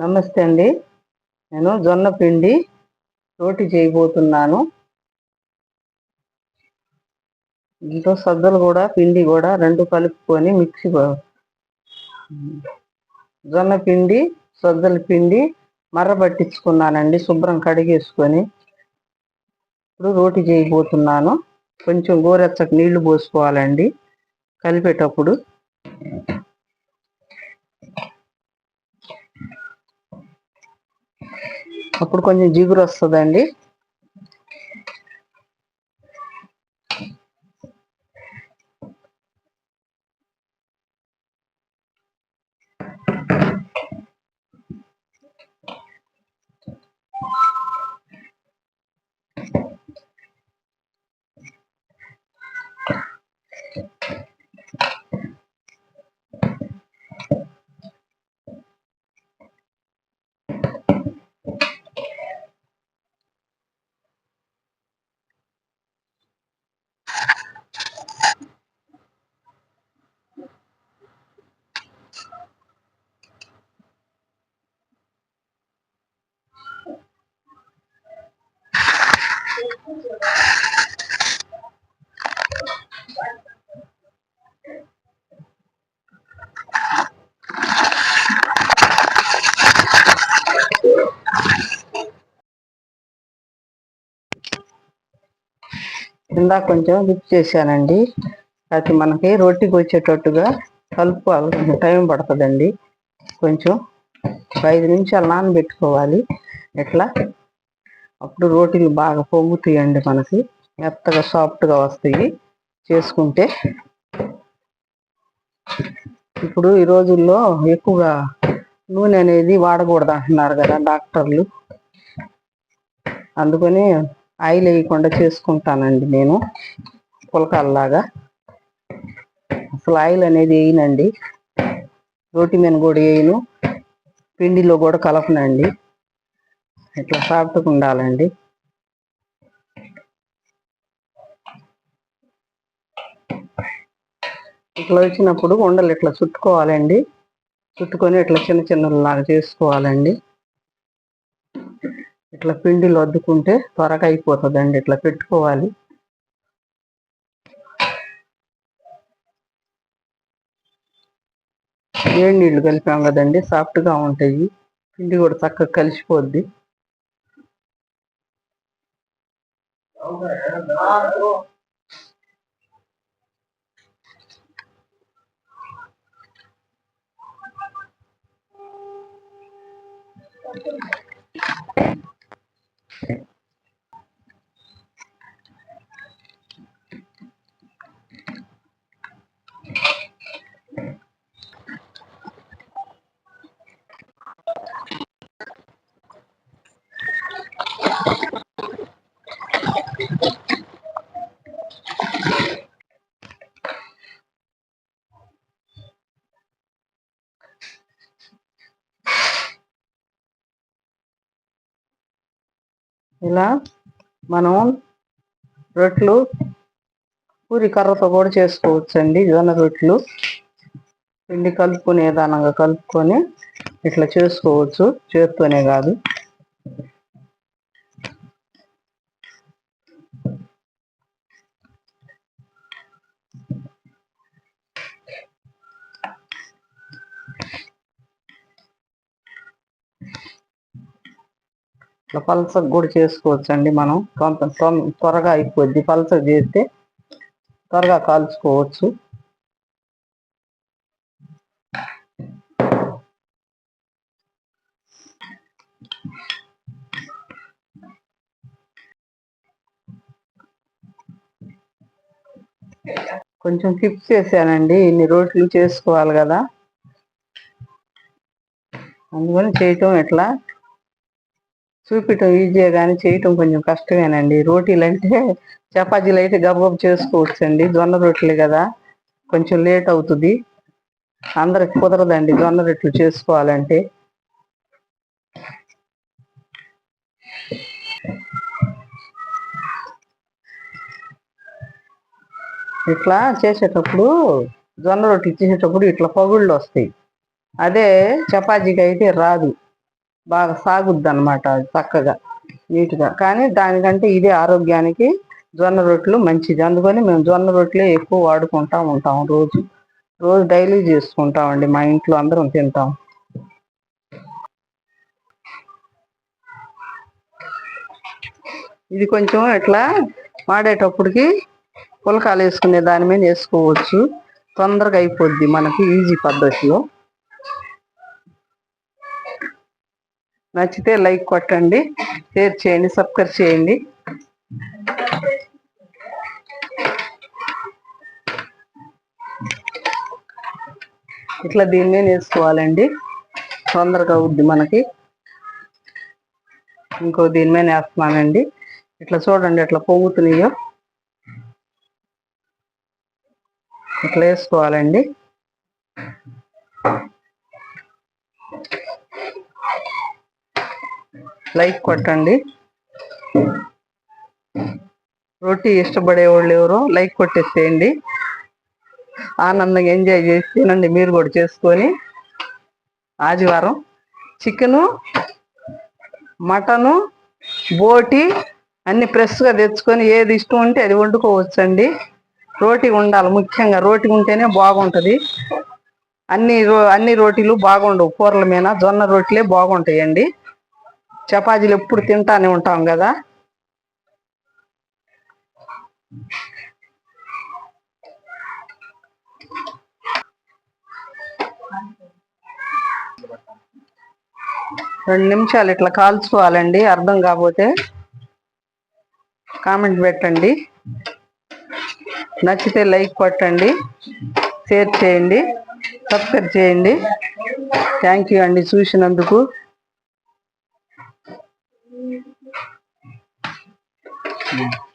నమస్తే అండి. నేను జొన్న పిండి రోటి చేయబోతున్నాను. ఇంట్లో సద్దలు కూడా పిండి కూడా రెండు కలుపుకొని మిక్సీ జొన్న పిండి సద్దల పిండి మర్రబట్టించుకున్నానండి శుభ్రం కడిగేసుకొని ఇప్పుడు రోటి చేయబోతున్నాను. కొంచెం గోరెచ్చకు నీళ్ళు పోసుకోవాలండి. కలిపేటప్పుడు అప్పుడు కొంచెం జిగురు వస్తుందండి కింద కొంచెం దిప్ చేశానండి. అది మనకి రొట్టికి వచ్చేటట్టుగా కలుపుకోవాలి కొంచెం టైం పడుతుందండి. కొంచెం ఐదు నిమిషాలు నానబెట్టుకోవాలి. ఎట్లా? అప్పుడు రోటీలు బాగా పొంగుతాయండి మనకి. మెత్తగా సాఫ్ట్గా వస్తాయి. చేసుకుంటే ఇప్పుడు ఈ రోజుల్లో ఎక్కువగా నూనె అనేది వాడకూడదు అంటున్నారు కదా డాక్టర్లు. అందుకని ఆయిల్ వేయకుండా చేసుకుంటానండి నేను పులకాల్లాగా. అసలు ఆయిల్ అనేది వేయనండి. రోటి మీద కూడా వేయను. పిండిలో కూడా కలపనండి. ఇట్లా సాఫ్ట్గా ఉండాలండి. ఇట్లా వచ్చినప్పుడు ఉండలు ఇట్లా చుట్టుకోవాలండి. చుట్టుకొని ఇట్లా చిన్న చిన్నలాగా చేసుకోవాలండి. ఇట్లా పిండిలు అద్దుకుంటే త్వరగా అయిపోతుందండి ఇట్లా పెట్టుకోవాలి. వేడి నీళ్ళు కలిపాం కదండి సాఫ్ట్గా ఉంటాయి. పిండి కూడా చక్కగా కలిసిపోద్ది. ఇలా మనం రొట్లు పూరి కర్రతో కూడా చేసుకోవచ్చు అండి జొన్న రొట్లు పిండి కలుపుకునే విధానంగా కలుపుకొని ఇట్లా చేసుకోవచ్చు. చేత్తోనే కాదు. ఇట్లా కూడా చేసుకోవచ్చు అండి మనం. కొంత త్వరగా అయిపోద్ది. పలస చేస్తే త్వరగా కాల్చుకోవచ్చు. కొంచెం టిప్స్ చేశానండి. ఇన్ని రోట్లు చేసుకోవాలి కదా. అందుకని చేయటం ఎట్లా? చూపించడం ఈజీగా కానీ చేయటం కొంచెం కష్టమేనండి. రోటీలు అంటే చపాతీలు అయితే గబగబ చేసుకోవచ్చు అండి జొన్న రొట్టెలు కదా కొంచెం లేట్ అవుతుంది. అందరికి కుదరదండి జొన్న రొట్టెలు చేసుకోవాలంటే. ఇట్లా చేసేటప్పుడు జొన్న రొట్టెలు చేసేటప్పుడు ఇట్లా పగుళ్ళు వస్తాయి. అదే చపాతీకి అయితే రాదు. బాగా సాగుద్ది అనమాట చక్కగా నీట్గా. కానీ దానికంటే ఇదే ఆరోగ్యానికి జొన్న రొట్టెలు మంచిది. అందుకని మేము జొన్న రొట్టెలే ఎక్కువ వాడుకుంటా ఉంటాం రోజు. రోజు డైలీ చేసుకుంటామండి మా ఇంట్లో అందరం తింటాం. ఇది కొంచెం ఇట్లా వాడేటప్పటికి పులకాలు వేసుకునే దాని మీద వేసుకోవచ్చు. తొందరగా అయిపోద్ది మనకి ఈజీ పద్ధతిలో. నచ్చితే లైక్ కొట్టండి షేర్ చేయండి సబ్స్క్రైబ్ చేయండి. ఇట్లా దీని మీద వేసుకోవాలండి. తొందరగా అవుద్ది మనకి. ఇంకో దీని మీద వేస్తున్నానండి. ఇట్లా చూడండి ఇట్లా పొంగుతున్నాయో. ఇట్లా వేసుకోవాలండి. లైక్ కొట్టండి. రోటీ ఇష్టపడే వాళ్ళు ఎవరో లైక్ కొట్టేసేయండి. ఆనందంగా ఎంజాయ్ చేసి తినండి. మీరు కూడా చేసుకొని ఆదివారం చికెను మటను బోటి అన్ని ఫ్రెష్గా తెచ్చుకొని ఏది ఇష్టం ఉంటే అది వండుకోవచ్చండి. రోటీ ఉండాలి ముఖ్యంగా. రోటీ ఉంటేనే బాగుంటుంది. అన్ని రో అన్ని రోటీలు బాగుండవు. కూరల మీద జొన్న రోటీలే బాగుంటాయండి. చపాతీలు ఎప్పుడు తింటానే ఉంటాం కదా? రెండు నిమిషాలు ఇట్లా కాల్చుకోవాలండి అర్థం కాకపోతే కామెంట్ పెట్టండి. నచ్చితే లైక్ కొట్టండి షేర్ చేయండి సబ్స్క్రైబ్ చేయండి. థ్యాంక్ యూ అండి చూసినందుకు. you.